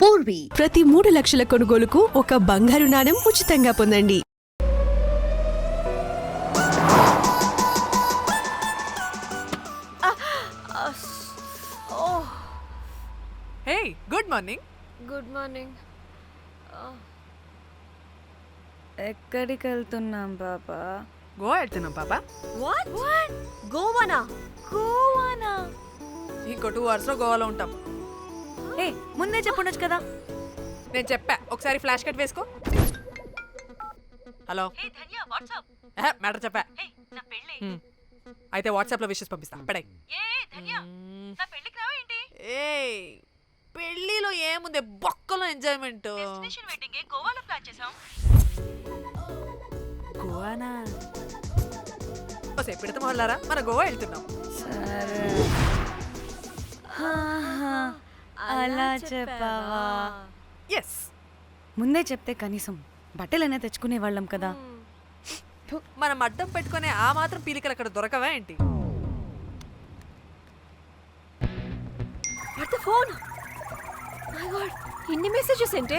పూర్వీ ప్రతి మూడు లక్షల కొనుగోలుకు ఒక బంగారు నాణెం ఉచితంగా పొందండి. Hey good morning good morning ఎక్కడికి వెళ్తున్నాం పాపా? గోవా వెళ్తున్నాం పాపా. వాట్ వాట్ గోవానా గోవానా ఇంకో టూ అవర్స్లో గోవాలో ఉంటాం. ఏ ముందే చెప్పుండొచ్చు కదా. నేను చెప్పా. ఒకసారి ఫ్లాష్ కట్ వేసుకో. హలో. మ్యాటర్ చెప్పా. హ్మ్. అయితే వాట్సాప్లో విషెస్ పంపిస్తా. పడాయి ఏ పెళ్ళిలో ఏముంది? బొక్కలో ఎంజాయ్మెంట్ గోవానా? పెడతాం వాళ్ళారా మన గోవా వెళ్తున్నాం. సరే. ఆహా, అలా చెప్పావా? ఎస్ ముందే చెప్తే కనీసం బట్టలైనా తెచ్చుకునే వాళ్ళం కదా మనం అడ్డం పెట్టుకునే ఆ మాత్రం పీలికలు అక్కడ దొరకవా ఏంటి? ఫోన్? మై గాడ్ ఇన్ని మెసేజెస్ ఏంటే?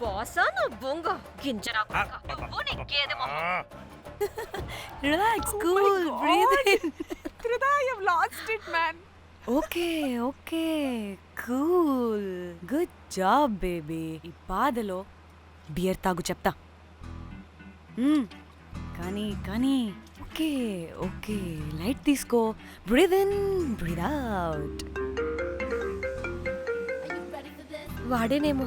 బాసా నా బొంగ గింజరా నువ్వు నీ గేదె relax cool breathe in last it man okay okay cool good job baby ఈ బాధలో బియర్ తాగు చెప్తా. కానీ కానీ ఓకే ఓకే లైట్ తీసుకో బ్రీద్ ఇన్ బ్రీద్ అవుట్ వాడేనేమో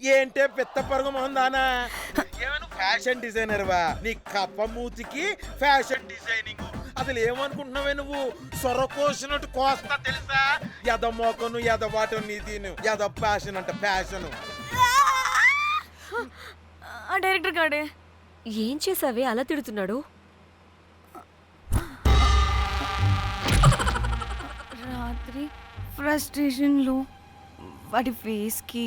ఏంటే పెద్ద పరుగు మొహందానా ఏమైనా ఫ్యాషన్ డిజైనర్ వా? నీ కప్ప మూతికి ఫ్యాషన్ డిజైనింగ్ అసలు ఏమనుకుంటున్నావే నువ్వు? సొర కోసినట్టు కోస్తా తెలుసా? ఎద మోకను ఎద వాటం నీ తీను ఎద ఫ్యాషన్ అంట ఫ్యాషన్ ఆ డైరెక్టర్ గాడే. ఏం చేసావే? అలా తిడుతున్నాడు. రాత్రి ఫ్రస్ట్రేషన్లో వాడి ఫేస్కి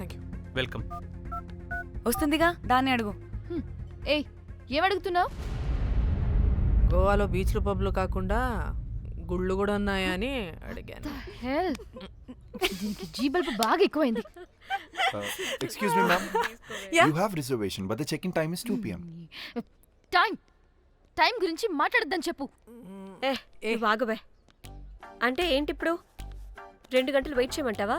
థ్యాంక్ యూ వెల్కమ్ వస్తుందిగా దాన్ని అడుగు. Hmm. ఏ అడుగుతున్నావు? గోవాలో బీచ్లు పబ్లు కాకుండా గుళ్ళు కూడా ఉన్నాయా అని అడిగాను. హెల్ జీ బల్బ్ బాగా ఎక్కువైంది. Excuse me ma'am you have reservation but the check in time is 2 pm time time గురించి మాట్లాడద్దని చెప్పు. Eh, ఏ బాగుబే eh. అంటే ఏంటి ఇప్పుడు రెండు గంటలు వెయిట్ చేయమంటావా?